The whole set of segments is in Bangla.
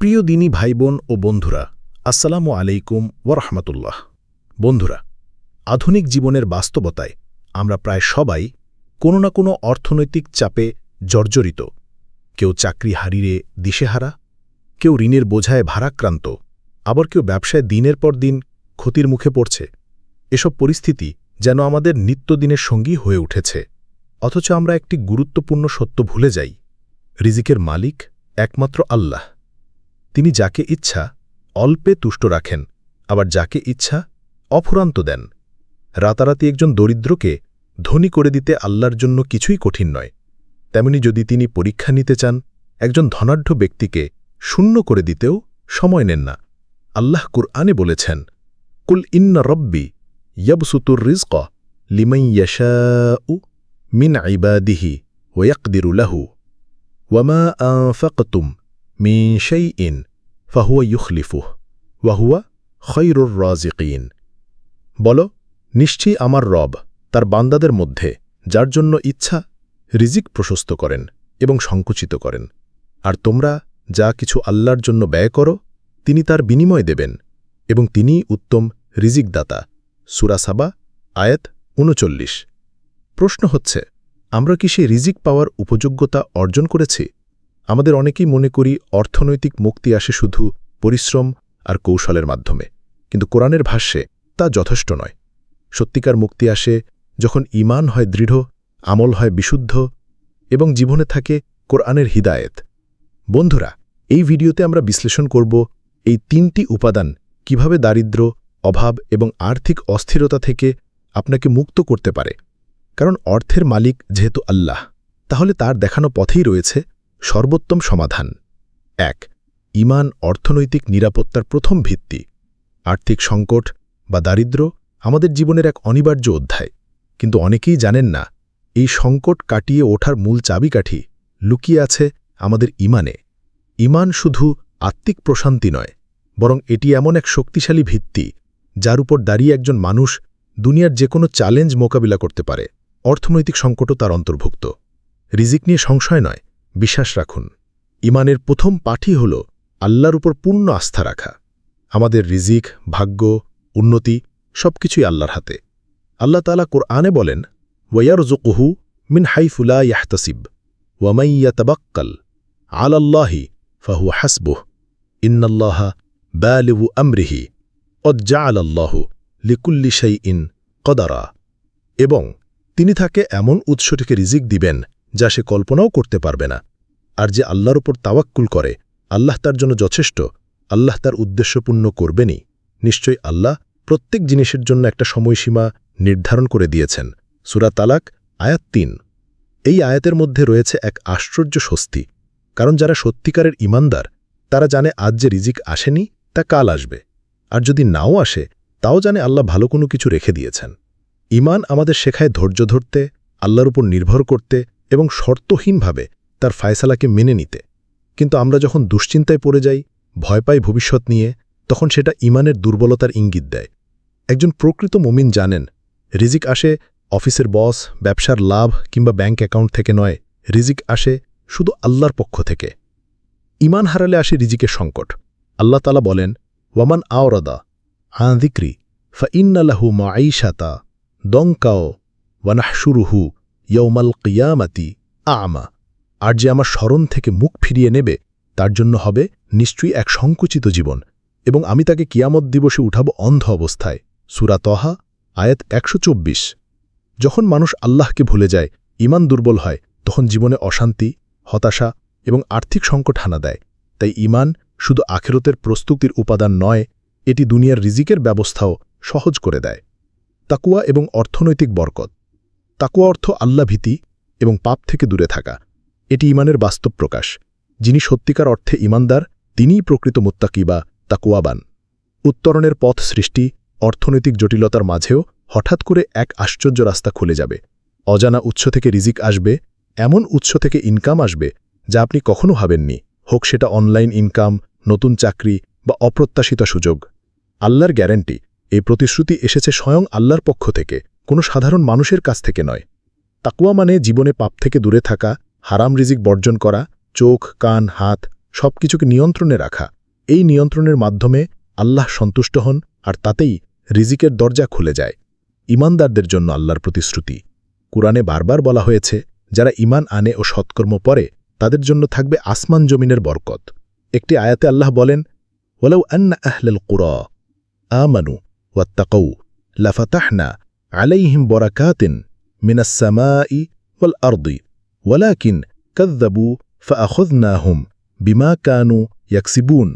প্রিয় দিনী ভাইবোন ও বন্ধুরা, আসসালামু আলাইকুম ওরহমতুল্লাহ বন্ধুরা, আধুনিক জীবনের বাস্তবতায় আমরা প্রায় সবাই কোনো না কোনো অর্থনৈতিক চাপে জর্জরিত। কেউ চাকরি হারিয়ে দিশেহারা, কেউ ঋণের বোঝায় ভারাক্রান্ত, আবার কেউ ব্যবসায় দিনের পর দিন ক্ষতির মুখে পড়ছে। এসব পরিস্থিতি যেন আমাদের নিত্যদিনের সঙ্গী হয়ে উঠেছে। অথচ আমরা একটি গুরুত্বপূর্ণ সত্য ভুলে যাই। রিজিকের মালিক একমাত্র আল্লাহ। তিনি যাকে ইচ্ছা অল্পে তুষ্ট রাখেন, আবার যাকে ইচ্ছা অফুরান্ত দেন। রাতারাতি একজন দরিদ্রকে ধনী করে দিতে আল্লাহর জন্য কিছুই কঠিন নয়। তেমনি যদি তিনি পরীক্ষা নিতে চান, একজন ধনাঢ্য ব্যক্তিকে শূন্য করে দিতেও সময় নেন না। আল্লাহ কুরআনে বলেছেন, কুল ইন্না রব্বি ইয়াবসুতুর রিজক লিমাই ইয়াশাউ মিন ইবাদিহি ওয়াকদিরু লাহু। ওয়ামা আনফাকতুম মিন শাইইন ফাহুয়া ইউখলিফুহ ওয়াহুয়া খৈরুর রাজিকিন বল, নিশ্চয়ই আমার রব তার বান্দাদের মধ্যে, যার জন্য ইচ্ছা, রিজিক প্রশস্ত করেন এবং সংকুচিত করেন। আর তোমরা যা কিছু আল্লাহর জন্য ব্যয় করো, তিনি তার বিনিময় দেবেন এবং তিনিই উত্তম রিজিকদাতা। সুরাসাবা আয়াত উনচল্লিশ প্রশ্ন হচ্ছে, আমরা কি সেই রিজিক পাওয়ার উপযোগ্যতা অর্জন করেছি? আমাদের অনেকেই মনে করি অর্থনৈতিক মুক্তি আসে শুধু পরিশ্রম আর কৌশলের মাধ্যমে। কিন্তু কোরআনের ভাষ্যে তা যথেষ্ট নয়। সত্যিকার মুক্তি আসে যখন ইমান হয় দৃঢ়, আমল হয় বিশুদ্ধ এবং জীবনে থাকে কোরআনের হিদায়েত। বন্ধুরা, এই ভিডিওতে আমরা বিশ্লেষণ করব এই তিনটি উপাদান কীভাবে দারিদ্র্য অভাব এবং আর্থিক অস্থিরতা থেকে আপনাকে মুক্ত করতে পারে। কারণ অর্থের মালিক যেহেতু আল্লাহ, তাহলে তার দেখানো পথেই রয়েছে সর্বোত্তম সমাধান। এক, ইমান অর্থনৈতিক নিরাপত্তার প্রথম ভিত্তি। আর্থিক সংকট বা দারিদ্র্য আমাদের জীবনের এক অনিবার্য অধ্যায়। কিন্তু অনেকেই জানেন না, এই সংকট কাটিয়ে ওঠার মূল চাবিকাঠি লুকিয়ে আছে আমাদের ইমানে। ইমান শুধু আত্মিক প্রশান্তি নয়, বরং এটি এমন এক শক্তিশালী ভিত্তি যার উপর দাঁড়িয়ে একজন মানুষ দুনিয়ার যে কোনো চ্যালেঞ্জ মোকাবিলা করতে পারে। অর্থনৈতিক সংকটও তার অন্তর্ভুক্ত। রিজিক নিয়ে সংশয় নয় বিশ্বাস রাখুন, ইমানের প্রথম পাঠই হল আল্লাহর উপর পূর্ণ আস্থা রাখা। আমাদের রিজিক, ভাগ্য, উন্নতি সবকিছুই আল্লাহর হাতে। আল্লাহ তালা কোরআনে বলেন ওয়ার জুকুহু মিন হাইফুলা ইয়াহতাসিব ওয়ামাইয়া তবাক্কাল আলাল্লাহি ফাহু হাসবুহ। ইন্নাল্লাহা ব্যালিবু আমরিহি অজ্জা আলাল্লাহ লিকুল্লি সেই ইন কদারা। এবং তিনি তাকে এমন উৎস থেকে রিজিক দিবেন যা সে কল্পনাও করতে পারবে না। আর যে আল্লাহর ওপর তাওয়াক্কুল করে, আল্লাহ তার জন্য যথেষ্ট, আল্লাহ তার উদ্দেশ্যপূর্ণ করবেনই। নিশ্চয়ই আল্লাহ প্রত্যেক জিনিসের জন্য একটা সময়সীমা নির্ধারণ করে দিয়েছেন। সুরা তালাক, আয়াত তিন। এই আয়াতের মধ্যে রয়েছে এক আশ্চর্য স্বস্তি। কারণ যারা সত্যিকারের ইমানদার তারা জানে আজ যে রিজিক আসেনি, তা কাল আসবে। আর যদি নাও আসে, তাও জানে আল্লাহ ভালো কোনো কিছু রেখে দিয়েছেন। ইমান আমাদের শেখায় ধৈর্য ধরতে, আল্লাহর উপর নির্ভর করতে এবং শর্তহীনভাবে তার ফায়সালাকে মেনে নিতে। কিন্তু আমরা যখন দুশ্চিন্তায় পড়ে যাই, ভয় পাই ভবিষ্যৎ নিয়ে, তখন সেটা ইমানের দুর্বলতার ইঙ্গিত দেয়। একজন প্রকৃত মমিন জানেন, রিজিক আসে অফিসের বস, ব্যবসার লাভ কিংবা ব্যাঙ্ক অ্যাকাউন্ট থেকে নয়, রিজিক আসে শুধু আল্লাহর পক্ষ থেকে। ইমান হারালে আসে রিজিকের সংকট। আল্লাহ তালা বলেন, ওয়ামান আওরদা আঁদিক্রি ফা ইন্নালাহু মাঈশাতা, দংকাও ওয়ানাহসুরুহু ইয়ৌমাল কিয়ামাতি আমা। আর যে আমার স্মরণ থেকে মুখ ফিরিয়ে নেবে, তার জন্য হবে নিশ্চয়ই এক সংকুচিত জীবন, এবং আমি তাকে কিয়ামত দিবসে উঠাব অন্ধ অবস্থায়। সুরা তহা, আয়াত একশো চব্বিশ। যখন মানুষ আল্লাহকে ভুলে যায় ইমান দুর্বল হয়, তখন জীবনে অশান্তি, হতাশা এবং আর্থিক সংকট হানা দেয়। তাই ইমান শুধু আখেরতের প্রস্তুতির উপাদান নয়, এটি দুনিয়ার রিজিকের ব্যবস্থাও সহজ করে দেয়। তাকুয়া এবং অর্থনৈতিক বরকত। তাকুয়া অর্থ আল্লাভীতি এবং পাপ থেকে দূরে থাকা। এটি ইমানের বাস্তব প্রকাশ। যিনি সত্যিকার অর্থে ইমানদার, তিনিই প্রকৃত মুত্তাকি বা তাকুয়াবান উত্তরণের পথ সৃষ্টি, অর্থনৈতিক জটিলতার মাঝেও হঠাৎ করে এক আশ্চর্য রাস্তা খুলে যাবে। অজানা উৎস থেকে রিজিক আসবে, এমন উৎস থেকে ইনকাম আসবে, যা আপনি কখনো ভাবেননি। হোক সেটা অনলাইন ইনকাম, নতুন চাকরি বা অপ্রত্যাশিত সুযোগ। আল্লাহর গ্যারেন্টি, এই প্রতিশ্রুতি এসেছে স্বয়ং আল্লাহর পক্ষ থেকে। কোনো সাধারণ মানুষের কাছ থেকে নয়। তাকুয়া মানে জীবনে পাপ থেকে দূরে থাকা, হারাম রিজিক বর্জন করা, চোখ, কান, হাত সব কিছুকে নিয়ন্ত্রণে রাখা। এই নিয়ন্ত্রণের মাধ্যমে আল্লাহ সন্তুষ্ট হন আর তাতেই রিজিকের দরজা খুলে যায়। ইমানদারদের জন্য আল্লাহর প্রতিশ্রুতি। কুরআনে বারবার বলা হয়েছে, যারা ইমান আনে ও সৎকর্ম পরে তাদের জন্য থাকবে আসমান জমিনের বরকত। একটি আয়াতে আল্লাহ বলেন ওলাউ আন্না আহলাল কুরা আমানু ওয়াত্তাকৌ লাফাতাহনা আলাইহিম বরাকাতিন মিনাসসামাই ওয়াল আরদি, ওয়ালাকিন কাদ্দাবু ফাআখুযনাহুম বিমা কানু ইয়াকসিবুন।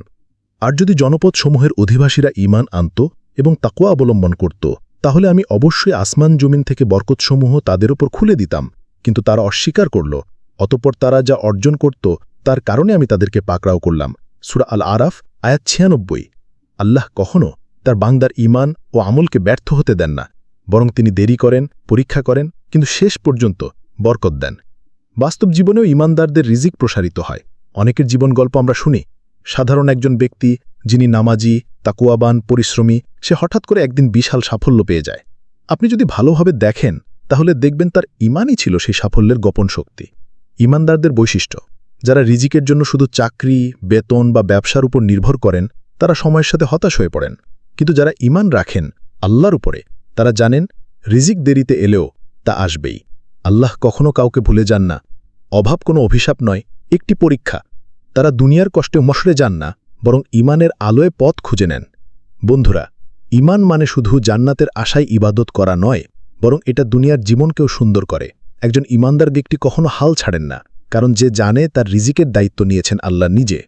আর যদি জনপদসমূহের অধিবাসীরা ঈমান আনত এবং তাকওয়া অবলম্বন করত, তাহলে আমি অবশ্যই আসমান জমিন থেকে বরকতসমূহ তাদের উপর খুলে দিতাম, কিন্তু তারা অস্বীকার করল, অতপর তারা যা অর্জন করত, তার কারণে আমি তাদেরকে পাকড়াও করলাম। সুরা আল আরাফ আয়াত ছিয়ানব্বই। আল্লাহ কখনও তার বাংদার ইমান ও আমলকে ব্যর্থ হতে দেন না। বরং তিনি দেরি করেন, পরীক্ষা করেন, কিন্তু শেষ পর্যন্ত বরকত দেন। বাস্তব জীবনেও ইমানদারদের রিজিক প্রসারিত হয়। অনেকের জীবন গল্প আমরা শুনি। সাধারণ একজন ব্যক্তি, যিনি নামাজি, তাকুয়াবান, পরিশ্রমী, সে হঠাৎ করে একদিন বিশাল সাফল্য পেয়ে যায়। আপনি যদি ভালোভাবে দেখেন, তাহলে দেখবেন তার ইমানই ছিল সেই সাফল্যের গোপন শক্তি। ইমানদারদের বৈশিষ্ট্য, যারা রিজিকের জন্য শুধু চাকরি, বেতন বা ব্যবসার উপর নির্ভর করেন, তারা সময়ের সাথে হতাশ হয়ে পড়েন। কিন্তু যারা ইমান রাখেন, আল্লাহর উপরে তারা জানেন, রিজিক দেরিতে এলেও তা আসবেই। আল্লাহ কখনো কাউকে ভুলে যান না। অভাব কোনো অভিশাপ নয়, একটি পরীক্ষা। তারা দুনিয়ার কষ্টে মশরে যান না, বরং ইমানের আলোয় পথ খুঁজে নেন। বন্ধুরা ইমান মানে শুধু জান্নাতের আশায় ইবাদত করা নয়, বরং এটা দুনিয়ার জীবনকেও সুন্দর করে। একজন ইমানদার ব্যক্তি কখনো হাল ছাড়েন না, কারণ যে জানে তার রিজিকের দায়িত্ব নিয়েছেন আল্লাহ নিজে।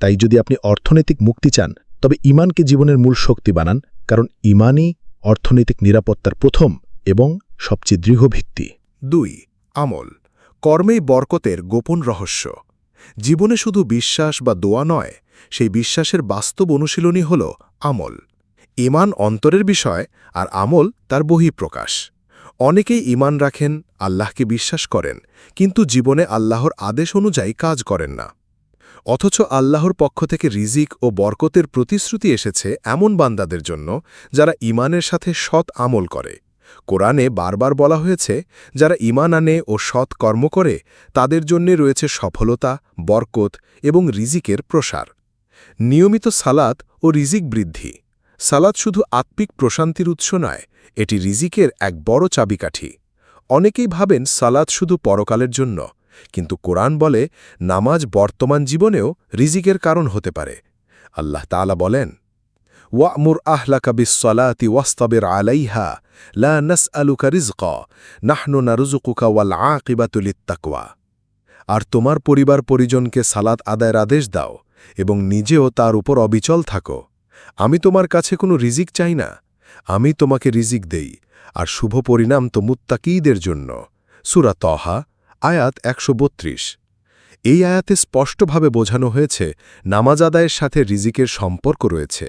তাই যদি আপনি অর্থনৈতিক মুক্তি চান, তবে ইমানকে জীবনের মূল শক্তি বানান, কারণ ইমানই অর্থনৈতিক নিরাপত্তার প্রথম এবং সবচেয়ে দৃঢ় ভিত্তি। দুই, আমল। কর্মেই বরকতের গোপন রহস্য। জীবনে শুধু বিশ্বাস বা দোয়া নয়, সেই বিশ্বাসের বাস্তব অনুশীলনই হল আমল। ইমান অন্তরের বিষয় আর আমল তার বহিঃপ্রকাশ। অনেকেই ইমান রাখেন, আল্লাহকে বিশ্বাস করেন, কিন্তু জীবনে আল্লাহর আদেশ অনুযায়ী কাজ করেন না। অথচ আল্লাহর পক্ষ থেকে রিজিক ও বরকতের প্রতিশ্রুতি এসেছে এমন বান্দাদের জন্য যারা ইমানের সাথে সৎ আমল করে। কোরআনে বারবার বলা হয়েছে, যারা ইমান আনে ও সৎ কর্ম করে, তাদের জন্যে রয়েছে সফলতা, বরকত এবং রিজিকের প্রসার। নিয়মিত সালাত ও রিজিক বৃদ্ধি। সালাত শুধু আত্মিক প্রশান্তির উৎস নয়, এটি রিজিকের এক বড় চাবিকাঠি। অনেকেই ভাবেন সালাত শুধু পরকালের জন্য কিন্তু কোরআন বলে, নামাজ বর্তমান জীবনেও রিজিকের কারণ হতে পারে। আল্লাহ তালা বলেন, ওয়ামুর আহলাকা বিসলাতি ওয়াস্তবের আলাইহা, লা নস আলুকা রিজক নাহনু নারুজুকুকা ওয়াল আকিবাতুলিত্তাকওয়া আর তোমার পরিবার পরিজনকে সালাত আদায়ের আদেশ দাও এবং নিজেও তার উপর অবিচল থাকো। আমি তোমার কাছে কোনো রিজিক চাই না। আমি তোমাকে রিজিক দেই। আর শুভ পরিণাম তো মুত্তাকিদের জন্য। সুরা তহা আয়াত একশো বত্রিশ। এই আয়াতে স্পষ্টভাবে বোঝানো হয়েছে, নামাজ আদায়ের সাথে রিজিকের সম্পর্ক রয়েছে।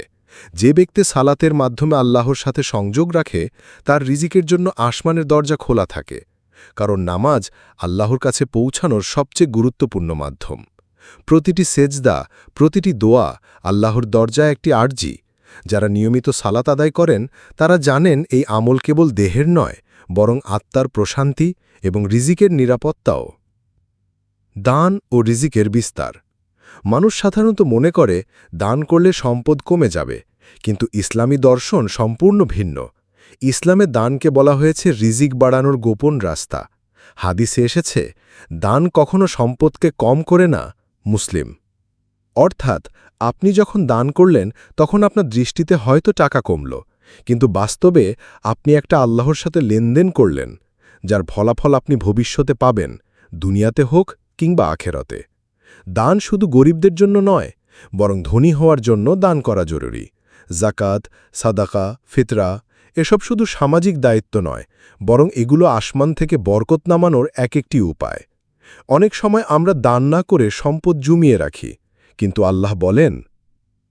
যে ব্যক্তি সালাতের মাধ্যমে আল্লাহর সাথে সংযোগ রাখে, তার রিজিকের জন্য আসমানের দরজা খোলা থাকে, কারণ নামাজ আল্লাহর কাছে পৌঁছানোর সবচেয়ে গুরুত্বপূর্ণ মাধ্যম। প্রতিটি সেজদা, প্রতিটি দোয়া আল্লাহর দরজায় একটি আর্জি। যারা নিয়মিত সালাত আদায় করেন, তারা জানেন এই আমল কেবল দেহের নয়, বরং আত্মার প্রশান্তি এবং রিজিকের নিরাপত্তাও। দান ও রিজিকের বিস্তার। মানুষ সাধারণত মনে করে, দান করলে সম্পদ কমে যাবে, কিন্তু ইসলামী দর্শন সম্পূর্ণ ভিন্ন। ইসলামে দানকে বলা হয়েছে রিজিক বাড়ানোর গোপন রাস্তা। হাদিসে এসেছে, দান কখনো সম্পদকে কম করে না, মুসলিম। অর্থাৎ, আপনি যখন দান করলেন, তখন আপনার দৃষ্টিতে হয়তো টাকা কমল, কিন্তু বাস্তবে আপনি একটা আল্লাহর সাথে লেনদেন করলেন। যার ফলাফল আপনি ভবিষ্যতে পাবেন, দুনিয়াতে হোক কিংবা আখেরতে। দান শুধু গরিবদের জন্য নয়, বরং ধনী হওয়ার জন্য দান করা জরুরি। জাকাত সাদাকা, ফিতরা, এসব শুধু সামাজিক দায়িত্ব নয়, বরং এগুলো আসমান থেকে বরকত নামানোর এক একটি উপায়। অনেক সময় আমরা দান না করে সম্পদ জুমিয়ে রাখি, কিন্তু আল্লাহ বলেন,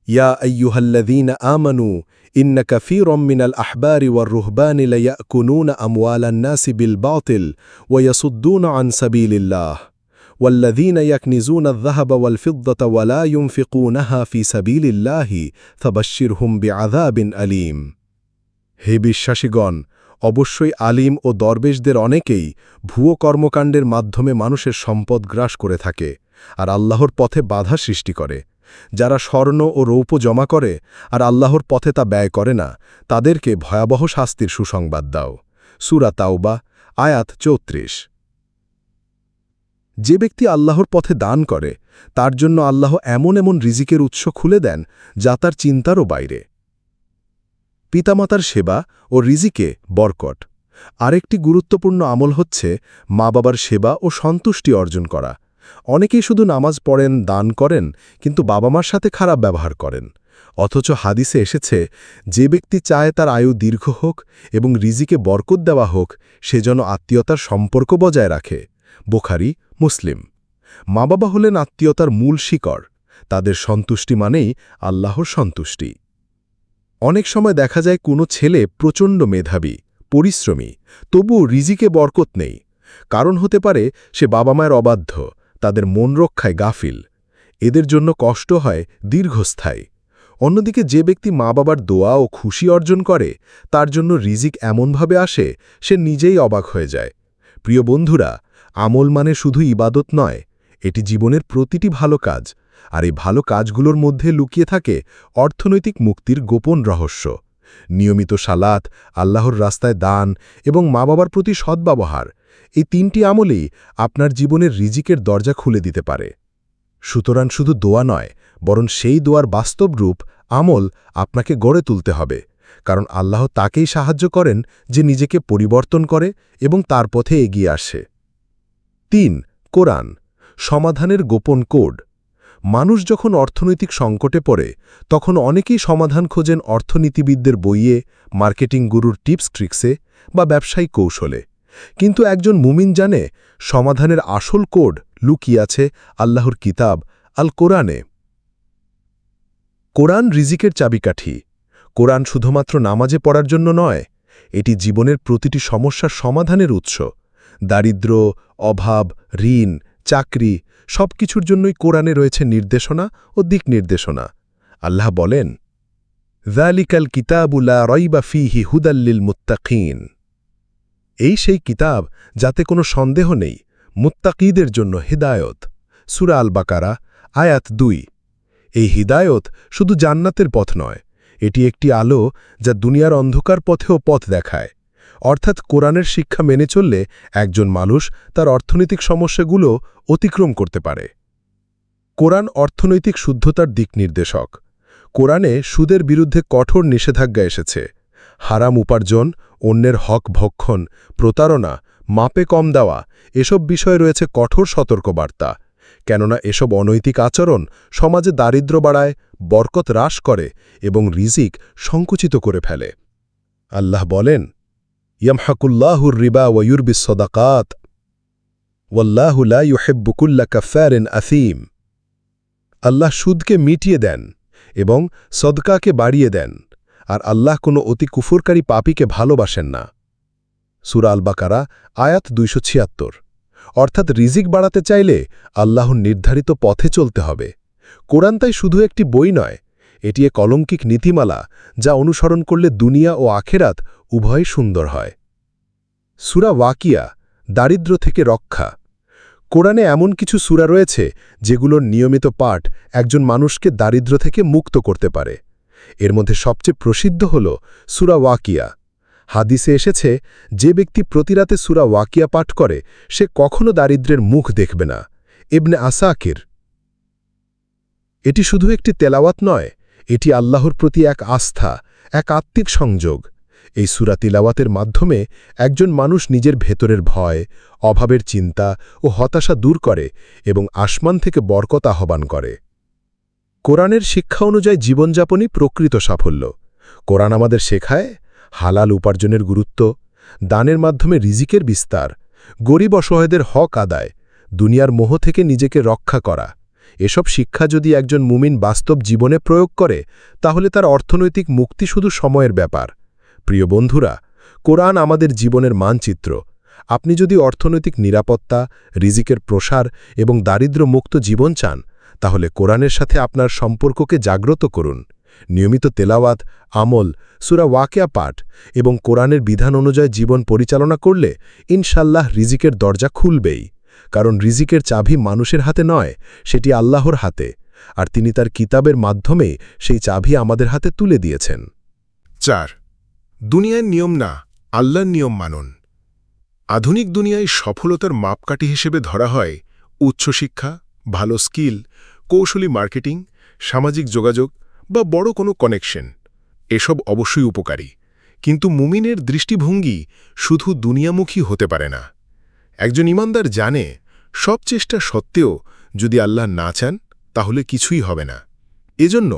ইয়া আয়ুহাল্লাদিন আমানু ইন্ন কফিরম মিনাল আহবারি ওয়ার রুহবানি লায়াকুনুন আমওয়ালান্নাসি বিল বাতিল ওয়াসুদ্দুন আন সাবিলিল্লাহ والذين يكنزون الذهب والفضة ولا ينفقونها في سبيل الله فبشرهم بعذاب أليم হে বিশ্বাসীগণ অবশ্যই আলিম ও দরবেশদের অনেকেই ভুয়ো কর্মকাণ্ডের মাধ্যমে মানুষের সম্পদ গ্রাস করে থাকে আর আল্লাহর পথে বাধা সৃষ্টি করে যারা স্বর্ণ ও রৌপ্য জমা করে আর আল্লাহর পথে তা ব্যয় করে না, তাদেরকে ভয়াবহ শাস্তির সুসংবাদ দাও। সুরা তাওবা, আয়াত চৌত্রিশ। যে ব্যক্তি আল্লাহর পথে দান করে, তার জন্য আল্লাহ এমন এমন রিজিকের উৎস খুলে দেন যা তার চিন্তারও বাইরে। পিতামাতার সেবা ও রিজিকে বরকট আরেকটি গুরুত্বপূর্ণ আমল হচ্ছে মা বাবার সেবা ও সন্তুষ্টি অর্জন করা। অনেকেই শুধু নামাজ পড়েন, দান করেন, কিন্তু বাবা মার সাথে খারাপ ব্যবহার করেন। অথচ হাদিসে এসেছে, যে ব্যক্তি চায় তার আয়ু দীর্ঘ হোক এবং রিজিকে বরকত দেওয়া হোক, সে যেন আত্মীয়তার সম্পর্ক বজায় রাখে। বোখারি, মুসলিম। মা বাবা হলেন আত্মীয়তার মূল শিকড়। তাদের সন্তুষ্টি মানেই আল্লাহর সন্তুষ্টি। অনেক সময় দেখা যায় কোনো ছেলে প্রচণ্ড মেধাবী, পরিশ্রমী, তবুও রিজিকে বরকত নেই। কারণ হতে পারে সে বাবা মায়ের অবাধ্য। তাদের মন রক্ষায় গাফিল। এদের জন্য কষ্ট হয় দীর্ঘস্থায়ী। অন্যদিকে যে ব্যক্তি মা বাবার দোয়া ও খুশি অর্জন করে, তার জন্য রিজিক এমনভাবে আসে, সে নিজেই অবাক হয়ে যায়। প্রিয় বন্ধুরা, আমল মানে শুধু ইবাদত নয়, এটি জীবনের প্রতিটি ভালো কাজ, আর এই ভালো কাজগুলোর মধ্যে লুকিয়ে থাকে অর্থনৈতিক মুক্তির গোপন রহস্য। নিয়মিত সালাত, আল্লাহর রাস্তায় দান এবং মা বাবার প্রতি সদ্ব্যবহার এই তিনটি আমলেই আপনার জীবনের রিজিকের দরজা খুলে দিতে পারে। সুতরাং শুধু দোয়া নয়, বরং সেই দোয়ার বাস্তব রূপ, আমল আপনাকে গড়ে তুলতে হবে। কারণ আল্লাহ তাকেই সাহায্য করেন যে নিজেকে পরিবর্তন করে এবং তার পথে এগিয়ে আসে। তিন, কোরআন, সমাধানের গোপন কোড। মানুষ যখন অর্থনৈতিক সংকটে পড়ে, তখন অনেকেই সমাধান খোঁজেন অর্থনীতিবিদদের বইয়ে, মার্কেটিং গুরুর টিপস ট্রিক্সে বা ব্যবসায়িক কৌশলে। কিন্তু একজন মুমিন জানে সমাধানের আসল কোড লুকিয়ে আছে আল্লাহর কিতাব আল কোরআনে। কোরআন রিজিকের চাবিকাঠি। কোরআন শুধুমাত্র নামাজে পড়ার জন্য নয়, এটি জীবনের প্রতিটি সমস্যার সমাধানের উৎস। দারিদ্র, অভাব, ঋণ, চাকরি সব কিছুর জন্যই কোরআনে রয়েছে নির্দেশনা ও দিক নির্দেশনা। আল্লাহ বলেন জালিকাল কিতাবুলা রইবা ফিহি হুদাল্লিল মুত্তাকিন। এই সেই কিতাব যাতে কোনো সন্দেহ নেই, মুত্তাকিদের জন্য হিদায়ত। সুরা আল বাকারা আয়াত দুই। এই হিদায়ত শুধু জান্নাতের পথ নয়, এটি একটি আলো যা দুনিয়ার অন্ধকার পথেও পথ দেখায়। অর্থাৎ কোরআনের শিক্ষা মেনে চললে একজন মানুষ তার অর্থনৈতিক সমস্যাগুলো অতিক্রম করতে পারে। কোরআন অর্থনৈতিক শুদ্ধতার দিক নির্দেশক। কোরআনে সুদের বিরুদ্ধে কঠোর নিষেধাজ্ঞা এসেছে। হারাম উপার্জন, অন্যের হক ভক্ষণ, প্রতারণা, মাপে কম দেওয়া, এসব বিষয়ে রয়েছে কঠোর সতর্কবার্তা। কেননা এসব অনৈতিক আচরণ সমাজে দারিদ্র বাড়ায়, বরকত হ্রাস করে এবং রিজিক সংকুচিত করে ফেলে। আল্লাহ বলেন, ইয়ামহাকুল্লাহুর রিবা ওয়ুরবিস সদাকাত ওয়াল্লাহুলা ইউহেব্বুকুল্লা কাফারেন আসিম আল্লাহ সুদকে মিটিয়ে দেন এবং সদকাকে বাড়িয়ে দেন। আর আল্লাহ কোনো অতি কুফুরকারী পাপীকে ভালোবাসেন না। সুরা বাকারা আয়াত দুইশো ছিয়াত্তর। অর্থাৎ রিজিক বাড়াতে চাইলে আল্লাহর নির্ধারিত পথে চলতে হবে। কোরআন তাই শুধু একটি বই নয়, এটি এক অলঙ্কিক নীতিমালা যা অনুসরণ করলে দুনিয়া ও আখেরাত উভয় সুন্দর হয়। সুরা ওয়াকিয়া, দারিদ্র থেকে রক্ষা। কোরআনে এমন কিছু সুরা রয়েছে যেগুলোর নিয়মিত পাঠ একজন মানুষকে দারিদ্র থেকে মুক্ত করতে পারে। এর মধ্যে সবচেয়ে প্রসিদ্ধ হল সুরা ওয়াকিয়া। হাদিসে এসেছে, যে ব্যক্তি প্রতিরাতে সুরা ওয়াকিয়া পাঠ করে, সে কখনো দারিদ্রের মুখ দেখবে না। Ibn Asakir. এটি শুধু একটি তেলাওয়াত নয়, এটি আল্লাহর প্রতি এক আস্থা, এক আত্মিক সংযোগ। এই সুরা তিলাওয়াতের মাধ্যমে একজন মানুষ নিজের ভেতরের ভয়, অভাবের চিন্তা ও হতাশা দূর করে এবং আসমান থেকে বরকত আহ্বান করে। কোরআনের শিক্ষা অনুযায়ী জীবনযাপনই প্রকৃত সাফল্য। কোরআন আমাদের শেখায় হালাল উপার্জনের গুরুত্ব, দানের মাধ্যমে রিজিকের বিস্তার, গরিব অসহায়দের হক আদায়, দুনিয়ার মোহ থেকে নিজেকে রক্ষা করা। এসব শিক্ষা যদি একজন মুমিন বাস্তব জীবনে প্রয়োগ করে, তাহলে তার অর্থনৈতিক মুক্তি শুধু সময়ের ব্যাপার। প্রিয় বন্ধুরা, কোরআন আমাদের জীবনের মানচিত্র। আপনি যদি অর্থনৈতিক নিরাপত্তা, রিজিকের প্রসার এবং দারিদ্র মুক্ত জীবন চান তাহলে কোরআনের সাথে আপনার সম্পর্ককে জাগ্রত করুন। নিয়মিত তেলাওয়াত, আমল, সুরা ওয়াকেয়া পাঠ এবং কোরআনের বিধান অনুযায়ী জীবন পরিচালনা করলে ইনশাল্লাহ রিজিকের দরজা খুলবেই। কারণ রিজিকের চাবি মানুষের হাতে নয়, সেটি আল্লাহর হাতে। আর তিনি তার কিতাবের মাধ্যমে সেই চাবি আমাদের হাতে তুলে দিয়েছেন। চার দুনিয়ার নিয়ম না, আল্লাহর নিয়ম মানুন। আধুনিক দুনিয়ায় সফলতার মাপকাঠি হিসেবে ধরা হয় উচ্চশিক্ষা ভালো স্কিল, কৌশলী মার্কেটিং, সামাজিক যোগাযোগ বা বড় কোনো কানেকশন এসব অবশ্যই উপকারী। কিন্তু মুমিনের দৃষ্টিভঙ্গি শুধু দুনিয়ামুখী হতে পারে না। একজন ইমানদার জানে সব চেষ্টা সত্ত্বেও যদি আল্লাহ না চান, তাহলে কিছুই হবে না। এজন্য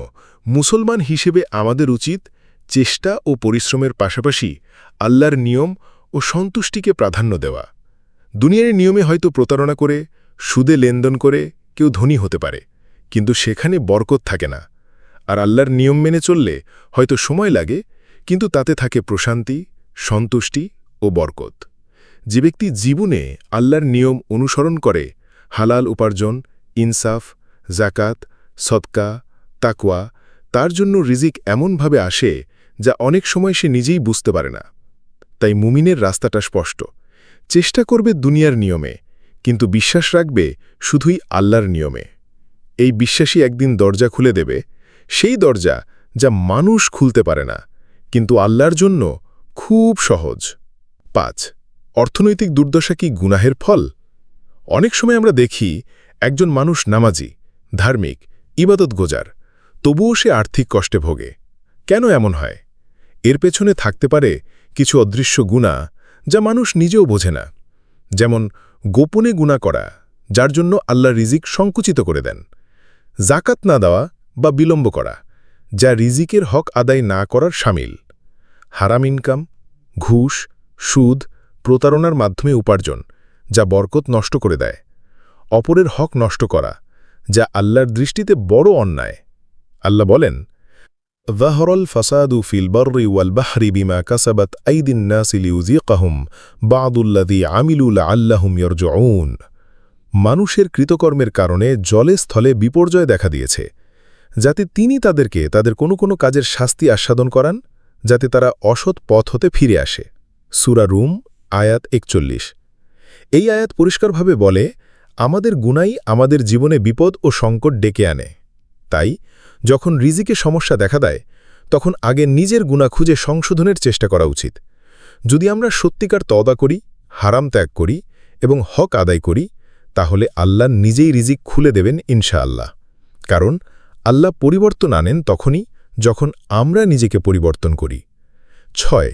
মুসলমান হিসেবে আমাদের উচিত চেষ্টা ও পরিশ্রমের পাশাপাশি আল্লাহর নিয়ম ও সন্তুষ্টিকে প্রাধান্য দেওয়া। দুনিয়ার নিয়মে হয়তো প্রতারণা করে, সুদে লেনদেন করে কেউ ধনী হতে পারে, কিন্তু সেখানে বরকত থাকে না। আর আল্লাহর নিয়ম মেনে চললে হয়তো সময় লাগে, কিন্তু তাতে থাকে প্রশান্তি, সন্তুষ্টি ও বরকত। যে ব্যক্তি জীবনে আল্লাহর নিয়ম অনুসরণ করে, হালাল উপার্জন, ইনসাফ জাকাত সৎকা তাকওয়া, তার জন্য রিজিক এমনভাবে আসে যা অনেক সময় সে নিজেই বুঝতে পারে না। তাই মুমিনের রাস্তাটা স্পষ্ট। চেষ্টা করবে দুনিয়ার নিয়মে কিন্তু বিশ্বাস রাখবে শুধুই আল্লাহর নিয়মে। এই বিশ্বাসী একদিন দরজা খুলে দেবে, সেই দরজা যা মানুষ খুলতে পারে না, কিন্তু আল্লাহর জন্য খুব সহজ। পাঁচ, অর্থনৈতিক দুর্দশা কি গুনাহের ফল? অনেক সময় আমরা দেখি একজন মানুষ নামাজি, ধার্মিক, ইবাদত গোজার, তবুও সে আর্থিক কষ্টে ভোগে। কেন এমন হয়? এর পেছনে থাকতে পারে কিছু অদৃশ্য গুণা যা মানুষ নিজেও বোঝে না, যেমন গোপনে গুণা করা, যার জন্য আল্লাহ রিজিক সংকুচিত করে দেন। জাকাত না দেওয়া বা বিলম্ব করা, যা রিজিকের হক আদায় না করার সামিল। হারাম ইনকাম, ঘুষ, সুদ, প্রতারণার মাধ্যমে উপার্জন, যা বরকত নষ্ট করে দেয়। অপরের হক নষ্ট করা, যা আল্লাহর দৃষ্টিতে বড় অন্যায়। আল্লাহ বলেন ظهر الفساد في البر والبحر بما كسبت أيدي الناس ليذيقهم بعض الذي عملوا لعلهم يرجعون মানুষের কৃতকর্মের কারণে জলে স্থলে বিপর্যয় দেখা দিয়েছে যাতে তিনি তাদেরকে তাদের কোনো কোনো কাজের শাস্তি আস্বাদন করান যাতে তারা অসৎ পথ হতে ফিরে আসে সুরা রুম আয়াত একচল্লিশ এই আয়াত পরিষ্কারভাবে বলে আমাদের গুনাই আমাদের জীবনে বিপদ ও সংকট ডেকে আনে তাই যখন রিজিকে সমস্যা দেখা দেয়, তখন আগে নিজের গুণা খুঁজে সংশোধনের চেষ্টা করা উচিত। যদি আমরা সত্যিকার তদা করি, হারাম ত্যাগ করি এবং হক আদায় করি, তাহলে আল্লাহ নিজেই রিজিক খুলে দেবেন ইনশাআল্লাহ। কারণ আল্লাহ পরিবর্তন আনেন তখনই যখন আমরা নিজেকে পরিবর্তন করি। ছয়,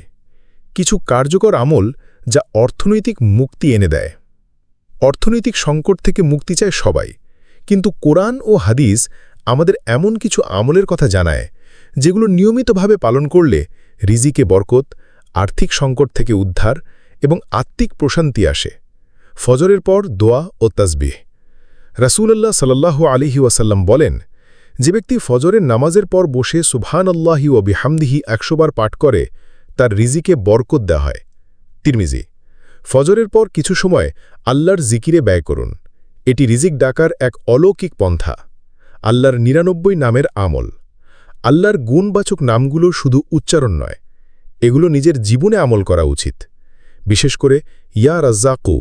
কিছু কার্যকর আমল যা অর্থনৈতিক মুক্তি এনে দেয়। অর্থনৈতিক সংকট থেকে মুক্তি চায় সবাই, কিন্তু কোরআন ও হাদিস আমাদের এমন কিছু আমলের কথা জানায়, যেগুলো নিয়মিতভাবে পালন করলে রিজিকে বরকত, আর্থিক সংকট থেকে উদ্ধার এবং আত্মিক প্রশান্তি আসে। ফজরের পর দোয়া ও তাসবিহ। রাসূলুল্লাহ সাল্লাল্লাহু আলিহি ওয়াসাল্লাম বলেন, যে ব্যক্তি ফজরের নামাজের পর বসে সুবহান আল্লাহি ও বিহামদিহি একশোবার পাঠ করে, তার রিজিকে বরকত দেওয়া হয়। তিরমিজি, ফজরের পর কিছু সময় আল্লাহর জিকিরে ব্যয় করুন। এটি রিজিক ডাকার এক অলৌকিক পন্থা। আল্লাহর নিরানব্বই নামের আমল। আল্লাহর গুণবাচক নামগুলো শুধু উচ্চারণ নয়, এগুলো নিজের জীবনে আমল করা উচিত। বিশেষ করে, ইয়া রাজ্জাকু,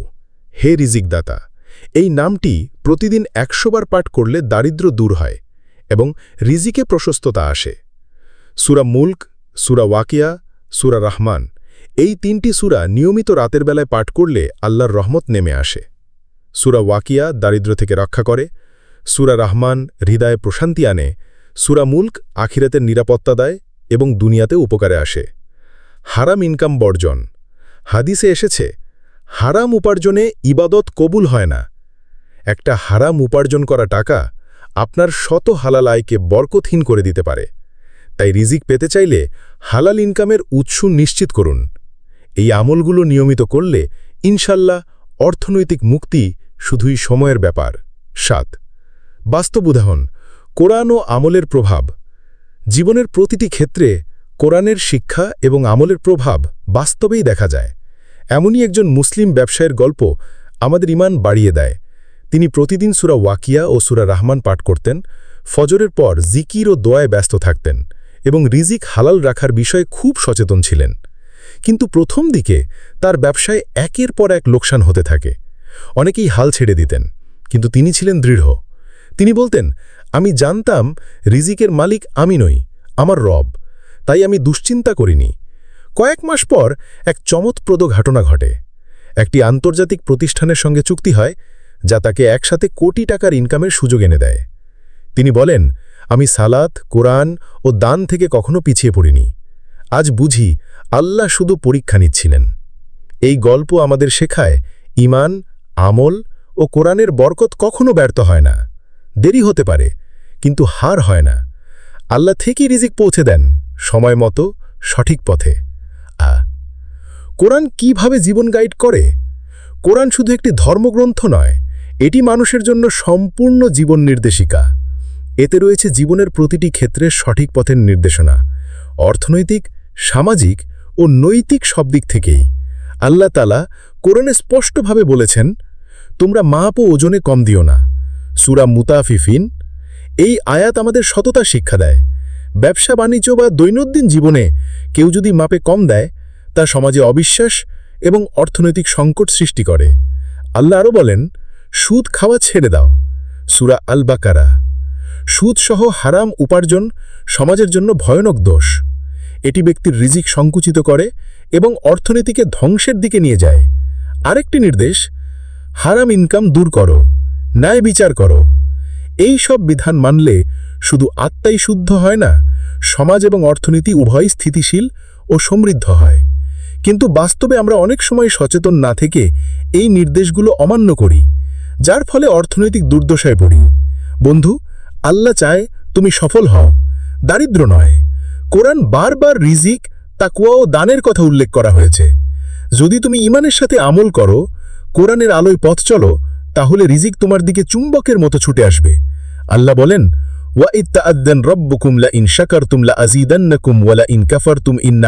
হে রিজিকদাতা, এই নামটি প্রতিদিন একশোবার পাঠ করলে দারিদ্র দূর হয় এবং রিজিকে প্রশস্ততা আসে। সুরা মুল্ক, সুরা ওয়াকিয়া, সুরা রহমান, এই তিনটি সুরা নিয়মিত রাতের বেলায় পাঠ করলে আল্লাহর রহমত নেমে আসে। সুরা ওয়াকিয়া দারিদ্র থেকে রক্ষা করে সুরা রহমান হৃদয়ে প্রশান্তি আনে, সুরা মুল্ক আখিরাতের নিরাপত্তা দেয় এবং দুনিয়াতে উপকারে আসে। হারাম ইনকাম বর্জন। হাদিসে এসেছে, হারাম উপার্জনে ইবাদত কবুল হয় না। একটা হারাম উপার্জন করা টাকা আপনার শত হালাল আয়কে বরকতহীন করে দিতে পারে। তাই রিজিক পেতে চাইলে হালাল ইনকামের উৎস নিশ্চিত করুন। এই আমলগুলো নিয়মিত করলে ইনশাল্লাহ অর্থনৈতিক মুক্তি শুধুই সময়ের ব্যাপার। সাত বাস্তব উদাহরণ, কোরআন ও আমলের প্রভাব। জীবনের প্রতিটি ক্ষেত্রে কোরআনের শিক্ষা এবং আমলের প্রভাব বাস্তবেই দেখা যায়। এমনই একজন মুসলিম ব্যবসায়ের গল্প আমাদের ইমান বাড়িয়ে দেয়। তিনি প্রতিদিন সুরা ওয়াকিয়া ও সুরা রাহমান পাঠ করতেন, ফজরের পর জিকির ও দোয়ায় ব্যস্ত থাকতেন এবং রিজিক হালাল রাখার বিষয়ে খুব সচেতন ছিলেন। কিন্তু প্রথম দিকে তার ব্যবসায় একের পর এক লোকসান হতে থাকে। অনেকেই হাল ছেড়ে দিতেন, কিন্তু তিনি ছিলেন দৃঢ়। তিনি বলতেন, আমি জানতাম রিজিকের মালিক আমি নই, আমার রব, তাই আমি দুশ্চিন্তা করিনি। কয়েক মাস পর এক চমৎপ্রদ ঘটনা ঘটে। একটি আন্তর্জাতিক প্রতিষ্ঠানের সঙ্গে চুক্তি হয়, যা তাকে একসাথে কোটি টাকার ইনকামের সুযোগ এনে দেয়। তিনি বলেন, আমি সালাত, কোরআন ও দান থেকে কখনো পিছিয়ে পড়িনি। আজ বুঝি আল্লাহ শুধু পরীক্ষা নিচ্ছিলেন। এই গল্প আমাদের শেখায়, ইমান, আমল ও কোরআনের বরকত কখনো ব্যর্থ হয় না। দেরি হতে পারে, কিন্তু হার হয় না। আল্লাহ থেকেই রিজিক পৌঁছে দেন, সময় মতো, সঠিক পথে। আ, কোরআন কীভাবে জীবন গাইড করে? কোরআন শুধু একটি ধর্মগ্রন্থ নয়, এটি মানুষের জন্য সম্পূর্ণ জীবন নির্দেশিকা। এতে রয়েছে জীবনের প্রতিটি ক্ষেত্রে সঠিক পথের নির্দেশনা, অর্থনৈতিক, সামাজিক ও নৈতিক সব দিক থেকেই। আল্লাহ তালা কোরআনে স্পষ্টভাবে বলেছেন, তোমরা মাপ ও ওজনে কম দিও না। সুরা মুতাফিফিন, এই আয়াত আমাদের সততা শিক্ষা দেয়। ব্যবসা, বাণিজ্য বা দৈনন্দিন জীবনে কেউ যদি মাপে কম দেয়, তা সমাজে অবিশ্বাস এবং অর্থনৈতিক সংকট সৃষ্টি করে। আল্লাহ আরও বলেন, সুদ খাওয়া ছেড়ে দাও। সুরা আল বাকারা সুদসহ হারাম উপার্জন সমাজের জন্য ভয়ানক দোষ। এটি ব্যক্তির রিজিক সংকুচিত করে এবং অর্থনীতিকে ধ্বংসের দিকে নিয়ে যায়। আরেকটি নির্দেশ, হারাম ইনকাম দূর করো। ন্যায় বিচার করো। এই সব বিধান মানলে শুধু আত্মাই শুদ্ধ হয় না, সমাজ এবং অর্থনীতি উভয়ই স্থিতিশীল ও সমৃদ্ধ হয়। কিন্তু বাস্তবে আমরা অনেক সময় সচেতন না থেকে এই নির্দেশগুলো অমান্য করি, যার ফলে অর্থনৈতিক দুর্দশায় পড়ি। বন্ধু, আল্লাহ চায় তুমি সফল হও, দারিদ্র নয়। কোরআন বারবার রিজিক তাকুয়া ও দানের কথা উল্লেখ করা হয়েছে। যদি তুমি ইমানের সাথে আমল করো, কোরআনের আলোয় পথ চলো তাহলে রিজিক তোমার দিকে চুম্বকের মতো ছুটে আসবে। আল্লাহ বলেন ওয়া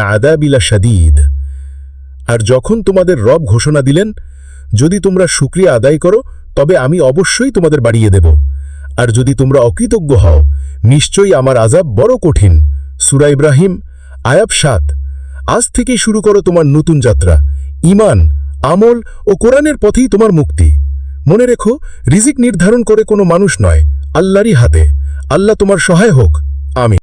লা আর যখন তোমাদের রব ঘোষণা দিলেন, যদি তোমরা শুকরিয়া আদায় করো, তবে আমি অবশ্যই তোমাদের বাড়িয়ে দেব। আর যদি তোমরা অকৃতজ্ঞ হও, নিশ্চয়ই আমার আজাব বড় কঠিন। সুরা ইব্রাহিম আয়াব সাত। আজ থেকেই শুরু করো তোমার নতুন যাত্রা। ইমান আমল ও কোরআনের পথেই তোমার মুক্তি। মনে রেখো, রিজিক নির্ধারণ করে কোনো মানুষ নয়, আল্লাহরই হাতে। আল্লাহ তোমার সহায় হোক। আমি